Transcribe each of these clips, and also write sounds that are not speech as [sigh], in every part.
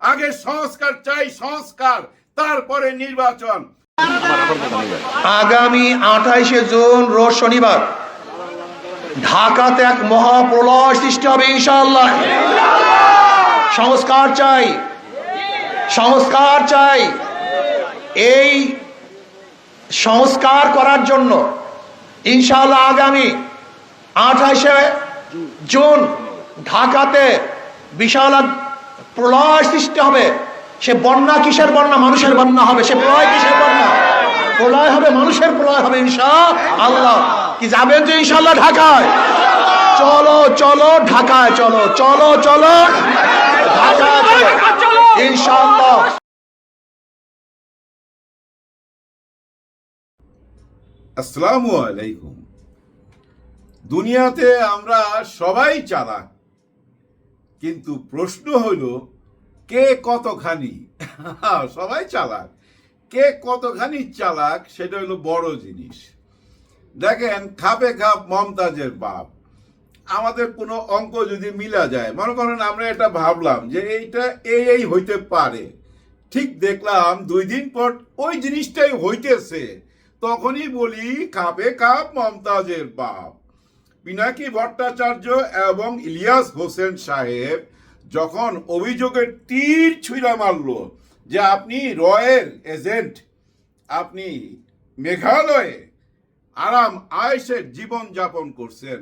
আগে সংস্কার চাই, সংস্কার। তারপরে নির্বাচন। আগামী আঠাইশে জুন, রোজ শনিবার, ঢাকাতে এক মহাপ্রলয় সৃষ্টি হবে ইনশাল্লাহ সংস্কার চাই সংস্কার চাই। এই সংস্কার করার জন্য ইনশাল্লাহ আগামী আঠাইশে জুন, ঢাকাতে বিশাল প্রলয় সৃষ্টি হবে। সে বন্যা কিসের বন্যা? মানুষের বন্যা হবে। সে প্রলয় কিসের বন্যা? প্রলয় হবে, মানুষের প্রলয় হবে ইনশা আল্লাহ, কি যাবেন যে ইনশাল্লাহ ঢাকায়? চলো চলো, ঢাকায় চলো চলো চলো চলো। ইনশাআল্লাহ। আসসালামু আলাইকুম। দুনিয়াতে আমরা সবাই চালাক। কিন্তু প্রশ্ন হলো, কে কতখানি? [laughs] সবাই চালাক। কে কতখানি চালাক, সেটা হলো বড় জিনিস। দেখেন, খাপে খাপ মমতাজের বাপ। আমাদের কোনো অঙ্ক যদি মিলা যায়, মনে করেন আমরা এটা ভাবলাম যে এইটা এই এই হইতে পারে। ঠিক দেখলাম দুই দিন পর ওই জিনিসটাই হইতেছে। তখনই বলি, খাপে খাপ মমতাজের বাপ। পিনাকি ভট্টাচার্য এবং ইলিয়াস হোসেন সাহেব যখন অভিযোগের তীর ছুঁড়া মারল যে আপনি রয়ের এজেন্ট, আপনি মেঘালয়ে আরাম আয়েসের জীবন যাপন করছেন,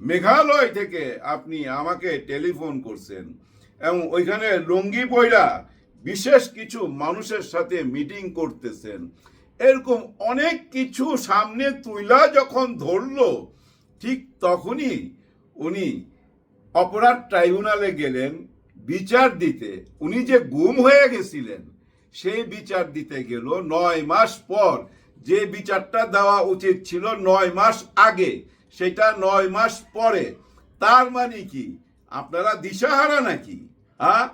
মেঘালয় থেকে আপনি আমাকে টেলিফোন করছেন এবং ওইখানে লুঙ্গি বইরা বিশেষ কিছু মানুষের সাথে মিটিং করতেছেন। এরকম অনেক কিছু সামনে তুইলা যখন ধরলো ঠিক তখনই উনি অপরাধ ট্রাইব্যুনালে গেলেন, বিচার দিতে। উনি যে গুম হয়ে গেছিলেন, সেই বিচার দিতে গেল নয় মাস পর। যে বিচারটা দেওয়া উচিত ছিল নয় মাস আগে, সেটা নয় মাস পরে। তার মানে কি? আপনারা দিশাহারা নাকি? হ্যাঁ?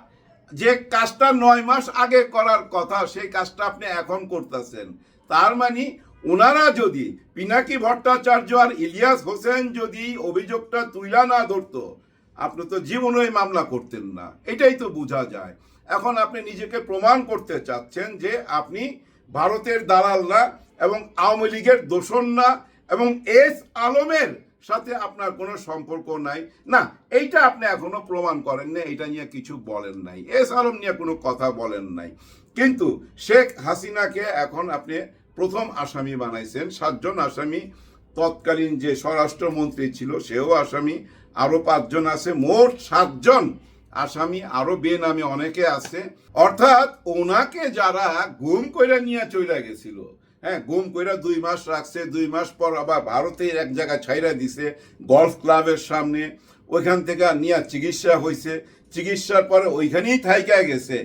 যে কাজটা নয় মাস আগে করার কথা, সেই কাজটা আপনি এখন করতেছেন। তার মানে ওনারা যদি পিনাকি ভট্টাচার্য আর ইলিয়াস হোসেন যদি অভিযোগটা তুইলা না ধরতো, আপনি তো জীবনই মামলা করতেন না। এটাই তো বোঝা যায়। এখন আপনি নিজেকে প্রমাণ করতে চাচ্ছেন যে আপনি ভারতের দালাল না এবং আওয়ামী লীগের দোষণ না এবং এস আলমের সাথে আপনার কোনো সম্পর্ক নাই। না, এইটা আপনি এখনও প্রমাণ করেন না এটা নিয়ে কিছু বলেন নাই। এস আলম নিয়ে কোনো কথা বলেন নাই। কিন্তু শেখ হাসিনাকে এখন আপনি প্রথম আসামি বানাইছেন, সাতজন আসামি, তৎকালীন যে স্বরাষ্ট্রমন্ত্রী ছিল সেও আসামি, আরও পাঁচজন আছে, মোট সাতজন আসামি, আরও বেনামে অনেকে আছে। অর্থাৎ ওনাকে যারা গুম কইরা নিয়ে চলে গেছিল হ্যাঁ গুম কইরা দুই মাস রাখছে, দুই মাস পর আবার ভারতের এক জায়গায় ছাইরা দিছে, গলফ ক্লাবের সামনে, ওইখান থেকে নিয়ে চিকিৎসা হয়েছে চিকিৎসার পরে ওইখানেই থাইকা গেছে,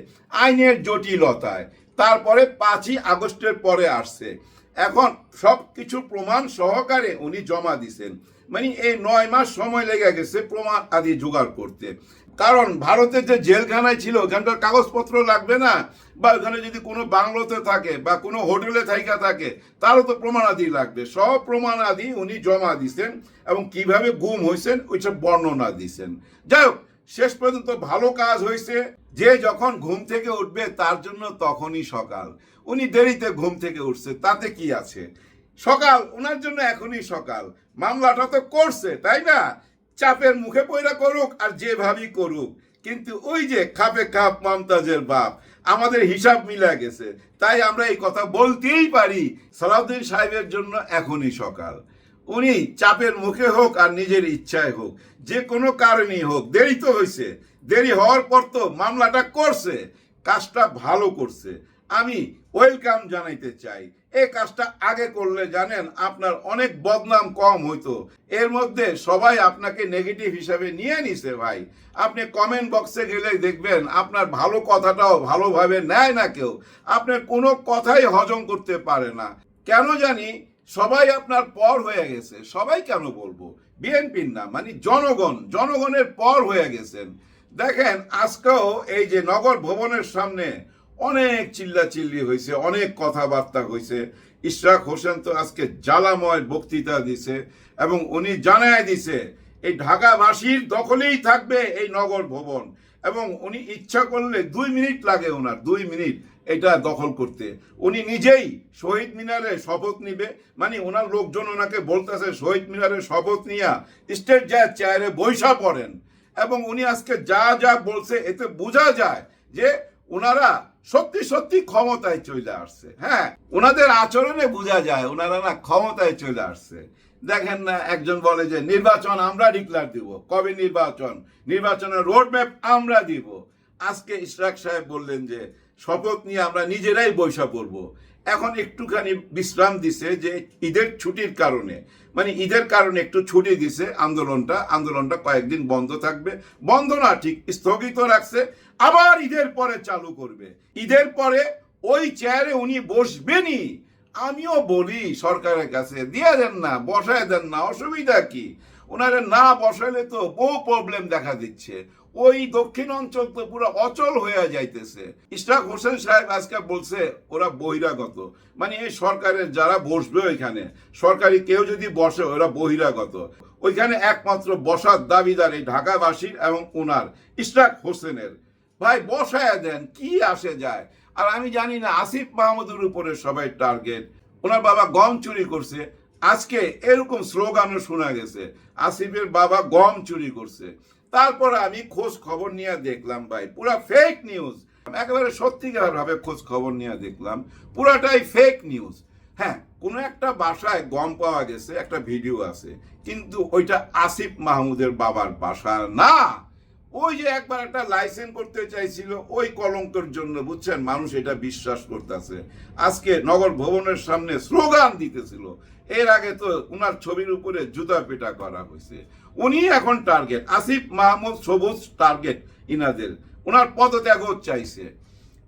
আইনের জটিলতায়। তারপরে পাঁচই আগস্টের পরে আসছে। এখন সব কিছু প্রমাণ সহকারে উনি জমা দিছেন। মানে এই নয় মাস সময় লেগে গেছে প্রমাণ আদি জোগাড় করতে। কারণ ভারতের যে জেলখানায় ছিল, ওখানকার কাগজপত্র লাগবে না? বা ওখানে যদি কোনো বাংলোতে থাকে বা কোনো হোটেলে থাইকা থাকে, তারও তো প্রমাণাদি লাগবে। সব প্রমাণ প্রমাণাদি উনি জমা দিছেন এবং কীভাবে গুম হয়েছেন ওইসব বর্ণনা দিছেন। যাই হোক শেষ পর্যন্ত ভালো কাজ হয়েছে। যে যখন ঘুম থেকে উঠবে তার জন্য তখনই সকাল। উনি দেরিতে ঘুম থেকে উঠছে, তাতে কি আছে? সকাল ওনার জন্য এখনই সকাল। মামলাটা তো করছে, তাই না? চাপের মুখে পয়রা করুক আর যেভাবেই করুক, কিন্তু ওই যে খাপে খাপ মমতাজের বাপ, আমাদের হিসাব মিলা গেছে। তাই আমরা এই কথা বলতেই পারি, সালাউদ্দিন সাহেবের জন্য এখনই সকাল। উনি চাপের মুখে হোক আর নিজের ইচ্ছায় হোক, যে কোনো কারণেই হোক, দেরি তো হয়েছে দেরি হওয়ার পর তো মামলাটা করছে, কাজটা ভালো করছে। আমি ওয়েলকাম জানাইতে চাই। এই কাজটা আগে করলে জানেন আপনার অনেক বদনাম কম হইতো। এর মধ্যে সবাই আপনাকে নেগেটিভ হিসাবে নিয়ে নিছে ভাই। আপনি কমেন্ট বক্সে গেলে দেখবেন আপনার ভালো কথাটাও ভালোভাবে নেয় না কেউ। আপনার কোনো কথাই হজম করতে পারে না। কেন জানি সবাই আপনার পর হয়ে গেছে। সবাই কেন বলব? বিএনপির না মানে জনগণ, জনগণের পর হয়ে গেছেন। দেখেন, আজকেও এই যে নগর ভবনের সামনে অনেক চিল্লা চিল্লি হয়েছে অনেক কথাবার্তা হয়েছে ইশরাক হোসেন তো আজকে জ্বালাময় বক্তৃতা দিছে এবং উনি জানায় দিছে, এই ঢাকাবাসীর দখলেই থাকবে এই নগর ভবন। এবং উনি ইচ্ছা করলে দুই মিনিট লাগে ওনার, দুই মিনিট। এটা দখল করতে। উনি নিজেই শহীদ মিনারে শপথ নিবে। মানে ওনার লোকজন ওনাকে বলতেছে, শহীদ মিনারে শপথ নিয়া স্টেট যায় চেয়ারে বৈশা পড়েন। এবং উনি আজকে যা যা বলছে, এতে বোঝা যায় যে ওনারা সত্যি সত্যি ক্ষমতায় চলে আসছে। হ্যাঁ ওনাদের আচরণে বোঝা যায় ওনারা না ক্ষমতায় চলে আসছে। দেখেন না, একজন বলে যে, নির্বাচন আমরা ডিক্লার দিব। কবে নির্বাচন? নির্বাচনের রোড ম্যাপ আমরা দিব। আজকে ইশরাক সাহেব বললেন যে, শপথ নিয়ে আমরা নিজেরাই বৈশা পড়ব। এখন একটুখানি বিশ্রাম দিছে যে, ঈদের ছুটির কারণে। মানে ঈদের কারণে একটু ছুটি দিছে আন্দোলনটা। আন্দোলনটা কয়েকদিন বন্ধ থাকবে। বন্ধ না, ঠিক স্থগিত রাখছে। আবার ঈদের পরে চালু করবে। ঈদের পরে ওই চেয়ারে উনি বসবেনই। আমিও বলি, সরকারের কাছে, দিয়ে দেন না, বসায় দেন না, অসুবিধা কি? ওনারা না বসাইলে তো বহু প্রবলেম দেখা দিচ্ছে। ওই দক্ষিণ অঞ্চল তো পুরো অচল হয়ে যাইতেছে। ইশরাক হোসেন সাহেব আজকে বলছে, ওরা বহিরাগত। মানে এই সরকারের যারা বসবে ওইখানে, সরকারি কেউ যদি বসে, ওরা বহিরাগত। ওইখানে একমাত্র বসার দাবিদার এই ঢাকাবাসীর এবং ওনার ইশরাক হোসেনের। ভাই, বসায় দেন, কি আসে যায়? আর আমি জানি না, আসিফ মাহমুদের উপরে সবাই টার্গেট ওনার বাবা গম চুরি করছে আজকে এরকম স্লোগানও শোনা গেছে। আসিফের বাবা গম চুরি করছে। তারপর আমি খোঁজ খবর নিয়ে দেখলাম ভাই, পুরা ফেক নিউজ একেবারে সত্যিকার ভাবে খোঁজ খবর নিয়ে দেখলাম, পুরাটাই ফেক নিউজ হ্যাঁ কোনো একটা বাসায় গম পাওয়া গেছে, একটা ভিডিও আছে, কিন্তু ওইটা আসিফ মাহমুদের বাবার বাসা না। ওই যে একবার একটা লাইসেন্স করতে চাইছিল, ওই কলঙ্কের জন্য, বুঝছেন? মানুষ এটা বিশ্বাস করতেছে। আজকে নগর ভবনের সামনে স্লোগান দিতেছিল। এর আগে তো উনার ছবির উপরে জুতা পেটা করা হয়েছে। উনি এখন টার্গেট আসিফ মাহমুদ সবুজ টার্গেট ইনাদের। ওনার পদত্যাগও চাইছে।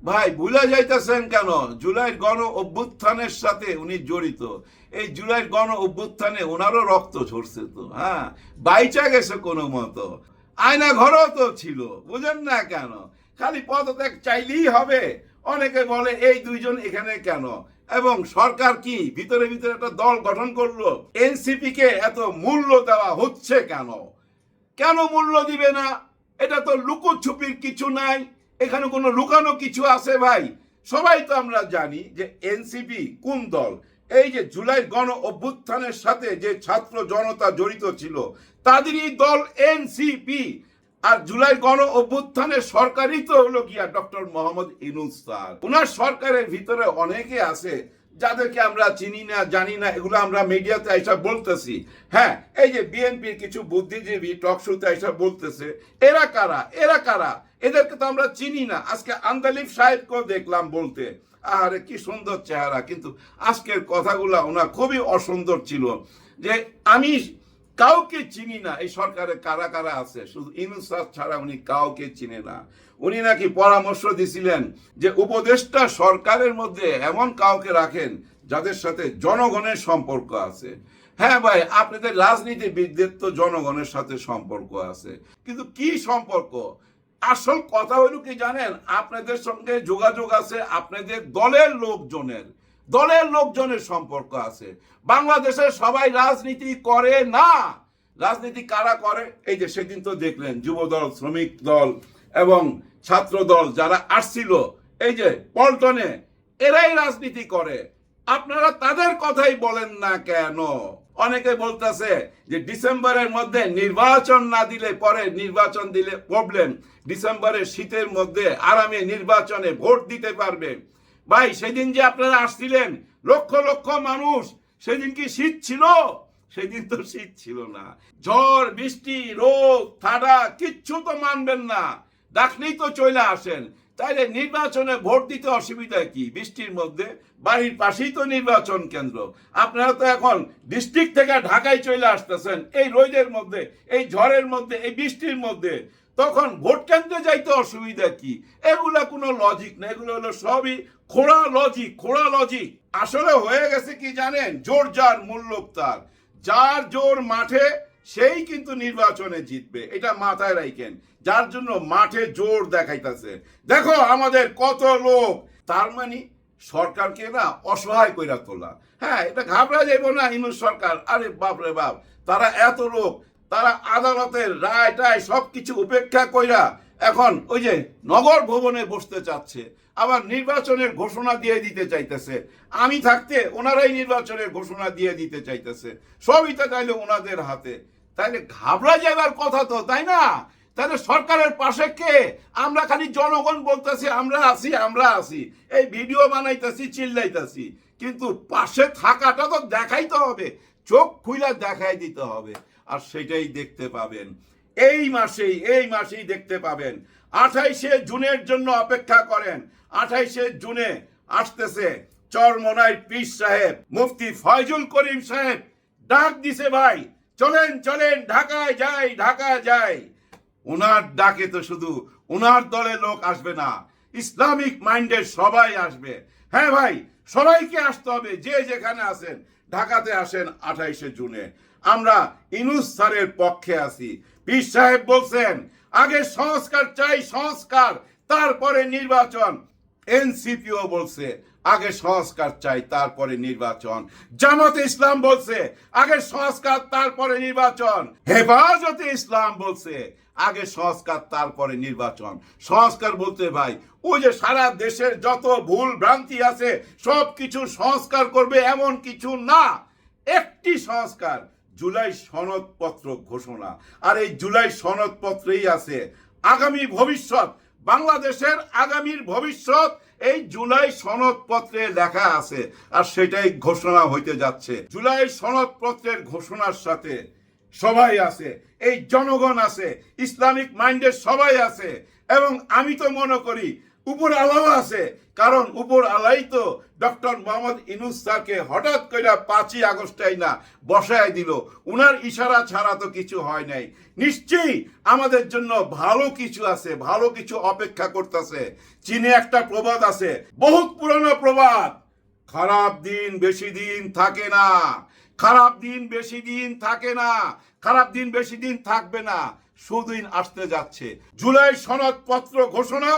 ভাই, ভুলে যাইতেছেন কেন? জুলাইয়ের গণ অভ্যুত্থানের সাথে উনি জড়িত। এই জুলাইয়ের গণ অভ্যুত্থানে ওনারও রক্ত ঝরছে তো হ্যাঁ? বাইচা গেছে কোনো মতো। আয়না ঘরও তো ছিল, বুঝেন না কেন? খালি পদত্যাগ চাইলেই হবে। অনেকে বলে, এই দুইজন এখানে কেন? এবং সরকার কি ভিতরে ভিতরে একটা দল গঠন করল? এনসিপি কে এত মূল্য দেওয়া হচ্ছে কেন? কেন মূল্য দিবে না? এটা তো লুকোছুপির কিছু নাই। এখানে কোনো লুকানো কিছু আছে ভাই? সবাই তো আমরা জানি যে এনসিপি কোন দল? এই যে জুলাই গণ অভ্যুত্থানের সাথে যে ছাত্র জনতা জড়িত ছিল, তাদেরই দল এনসিপি আর জুলাই গণ অভ্যুত্থানের সরকারই তো হলো গিয়া ডক্টর মোহাম্মদ ইনুস স্যার। ওনার সরকারের ভিতরে অনেকে আছে যাদেরকে আমরা চিনি না, জানি না, এগুলো আমরা মিডিয়াতে এসব বলতেছি। হ্যাঁ এই যে বিএনপির কিছু বুদ্ধিজীবী টক শোতে এসব বলতেছে, এরা কারা? এরা কারা? এদেরকে তো আমরা চিনি না। আজকে আন্দালিফ সাহেবকেও দেখলাম বলতে আরে কি সুন্দর চেহারা। কিন্তু আজকের কথাগুলো ওনার খুবই অসুন্দর ছিল যে আমি কাউকে চিনি না। এই সরকারে কারা কারা আছে? শুধু ইনুসার ছাড়া উনি কাউকে চিনে না। উনি নাকি পরামর্শ দিছিলেন যে উপদেষ্টা সরকারের মধ্যে এমন কাউকে রাখেন যাদের সাথে জনগণের সম্পর্ক আছে। হ্যাঁ ভাই, আপনাদের রাজনীতিবিদদের তো জনগণের সাথে সম্পর্ক আছে। কিন্তু কি সম্পর্ক? আসল কথা হইল কি জানেন? আপনাদের সঙ্গে যোগাযোগ আছে, আপনাদের দলের লোকজনের দলের লোকজনের সম্পর্ক আছে। বাংলাদেশে সবাই রাজনীতি করে না। রাজনীতি কারা করে? এই যে সেদিন তো দেখলেন যুব দল শ্রমিক দল এবং ছাত্র দল যারা আসছিল, এই যে পল্টনে, এরাই রাজনীতি করে। আপনারা তাদের কথাই বলেন না কেন? অনেকে বলতেছে যে ডিসেম্বরের মধ্যে নির্বাচন না দিলে পরে নির্বাচন দিলে প্রবলেম ডিসেম্বরের শীতের মধ্যে আরামে নির্বাচনে ভোট দিতে পারবে। ভাই, সেদিন যে আপনারা আসছিলেন, লক্ষ লক্ষ মানুষ, সেদিন কি শীত ছিল? সেদিন তো শীত ছিল না। ঝড়, বৃষ্টি, রোদ ঠাডা কিচ্ছু তো মানবেন না। ডাকলেই তো চলে আসেন। তাইলে নির্বাচনে ভোট দিতে অসুবিধা কি? বৃষ্টির মধ্যে বাড়ির পাশেই তো নির্বাচন কেন্দ্র। আপনারা তো এখন ডিস্ট্রিক্ট থেকে ঢাকায় চলে আসতেছেন। এই রোদের মধ্যে, এই ঝড়ের মধ্যে, এই বৃষ্টির মধ্যে। তখন ভোট কেন্দ্রে যাইতে অসুবিধা কি? এগুলা কোনো লজিক না। এগুলো হলো সবই খোড়া লজিক খোড়া লজিক আসলে হয়ে গেছে কি জানেন? জোর যার মূল্য তার। যার জোর মাঠে সেই কিন্তু নির্বাচনে জিতবে, এটা মাথায় রাখেন। যার জন্য মাঠে জোর দেখাইতেছে। দেখো আমাদের কত লোক, তার মানে সরকারকে না অসহায় কইরা তোলা। হ্যাঁ এটা ঘাবড়া যাইব না ইনুস সরকার। আরে বাপ রে বাপ, তারা এত লোক, তারা আদালতের রায় টায় সব কিছু উপেক্ষা কইরা এখন ওই যে নগর ভবনে বসতে চাচ্ছে, আবার নির্বাচনের ঘোষণা দিয়ে দিতে চাইতেছে। আমি থাকতে ওনারাই নির্বাচনের ঘোষণা দিয়ে দিতে চাইতেছে। সবই তো ওনাদের হাতে। তাইলে ঘাবড়া যাবার কথা তো, তাই না? তাহলে সরকারের পাশে কে? আমরা খালি জনগণ বলতেছি, আমরা আছি আমরা আছি। এই ভিডিও বানাইতেছি, চিল্লাইতেছি। কিন্তু পাশে থাকাটা তো দেখাইতে হবে, চোখ খুইলা দেখাই দিতে হবে। আর সেটাই দেখতে পাবেন। এই মাসেই এই মাসেই দেখতে পাবেন। আঠাইশে জুনের জন্য অপেক্ষা করেন। আঠাইশে জুনে আসতেছে চরমনাই পীর সাহেব, মুফতি ফয়জুল করিম সাহেব। ডাক দিছে ভাই চলেন চলেন, ঢাকায় যাই ঢাকায় যাই। ওনার ডাকে তো শুধু ওনার দলের লোক আসবে না, ইসলামিক মাইন্ডের সবাই আসবে। হ্যাঁ ভাই, সবাইকে আসতে হবে, যে যেখানে আছেন, ঢাকাতে আসেন আঠাইশে জুনে। আমরা ইনুস স্যারের পক্ষে আছি। পীর সাহেব বলছেন, আগে সংস্কার চাই, সংস্কার, তারপরে নির্বাচন। এনসিপিও বলছে আগে সংস্কার চাই, তারপরে নির্বাচন। জামাতে ইসলাম বলছে, আগে সংস্কার, তারপরে নির্বাচন। হেফাজতে ইসলাম বলছে, আগে সংস্কার, তারপরে নির্বাচন। সংস্কার বলতে ভাই, ওই যে সারা দেশের যত ভুল ভ্রান্তি আছে, সব কিছু সংস্কার করবে এমন কিছু না। একটি সংস্কার, জুলাই সনদপত্র ঘোষণা। আর এই জুলাই সনদপত্রেই আছে, আগামী ভবিষ্যৎ বাংলাদেশের আগামীর ভবিষ্যৎ এই জুলাই সনদপত্রে লেখা আছে আর সেটাই ঘোষণা হইতে যাচ্ছে। জুলাই সনদ পত্রের ঘোষণার সাথে সবাই আছে, এই জনগণ আছে, ইসলামিক মাইন্ডের সবাই আছে এবং আমি তো মনে করি উপর আলাও আছে। কারণ উপর আলাই তো ডক্টর মোহাম্মদ ইনুস স্যারকে হঠাৎ করে পাঁচই আগস্টাই না বসায় দিল। উনার ইশারা ছাড়া তো কিছু হয় নাই। নিশ্চয়ই আমাদের জন্য ভালো কিছু আছে, ভালো কিছু অপেক্ষা করতেছে। চীনে একটা প্রবাদ আছে, বহুত পুরনো প্রবাদ। খারাপ দিন বেশি দিন থাকে না। খারাপ দিন বেশি দিন থাকে না। খারাপ দিন বেশি দিন থাকবে না। সুদিন আসতে যাচ্ছে। জুলাই সনদপত্র ঘোষণা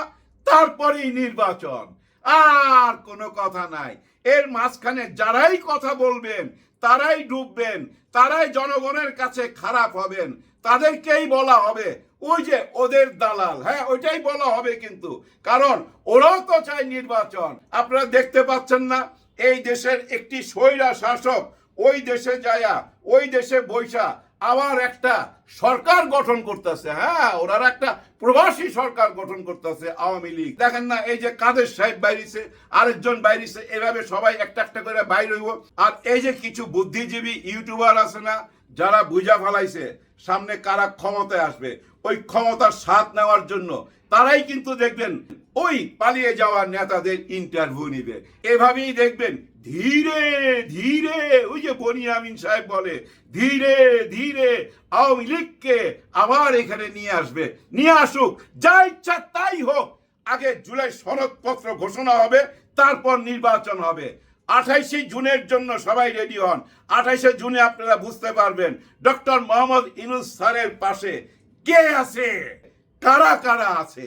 তারপরেই নির্বাচন। আর কোনো কথা নাই। এর মাঝখানে যারাই কথা বলবেন, তারাই ডুববেন, তারাই জনগণের কাছে খারাপ হবেন, তাদেরকেই বলা হবে, ওই যে ওদের দালাল। হ্যাঁ ওইটাই বলা হবে কিন্তু। কারণ ওরাও তো চায় নির্বাচন। আপনারা দেখতে পাচ্ছেন না, এই দেশের একটি স্বৈরা শাসক ওই দেশে যায়া, ওই দেশে বৈশা আবার একটা সরকার গঠন করতেছে হ্যাঁ? ওনারা একটা প্রবাসী সরকার গঠন করতেছে আওয়ামী লীগ। দেখেন না, এই যে কাদের সাহেব বাইরিছে, আরেকজন বাইরিছে, এভাবে সবাই একটা একটা করে বাইর হইব। আর এই যে কিছু বুদ্ধিজীবী ইউটিউবার আছে না, যারা বুঝা ফেলাইছে, সামনে কারা ক্ষমতায় আসবে, ওই ক্ষমতার স্বাদ নেওয়ার জন্য, তারাই কিন্তু দেখবেন ওই পালিয়ে যাওয়া নেতাদের ইন্টারভিউ নিবে। এভাবেই দেখবেন ধীরে ধীরে, ওই যে বনি আমিন সাহেব বলে, ধীরে ধীরে আওয়ামী লীগকে আবার এখানে নিয়ে আসবে। নিয়ে আসুক, যা ইচ্ছা তাই হোক। আগে জুলাই সনদপত্র ঘোষণা হবে, তারপর নির্বাচন হবে। আঠাইশে জুনের জন্য সবাই রেডি হন। আঠাইশে জুনে আপনারা বুঝতে পারবেন, ডক্টর মোহাম্মদ ইনুস স্যারের পাশে কে আছে? কারা কারা আছে?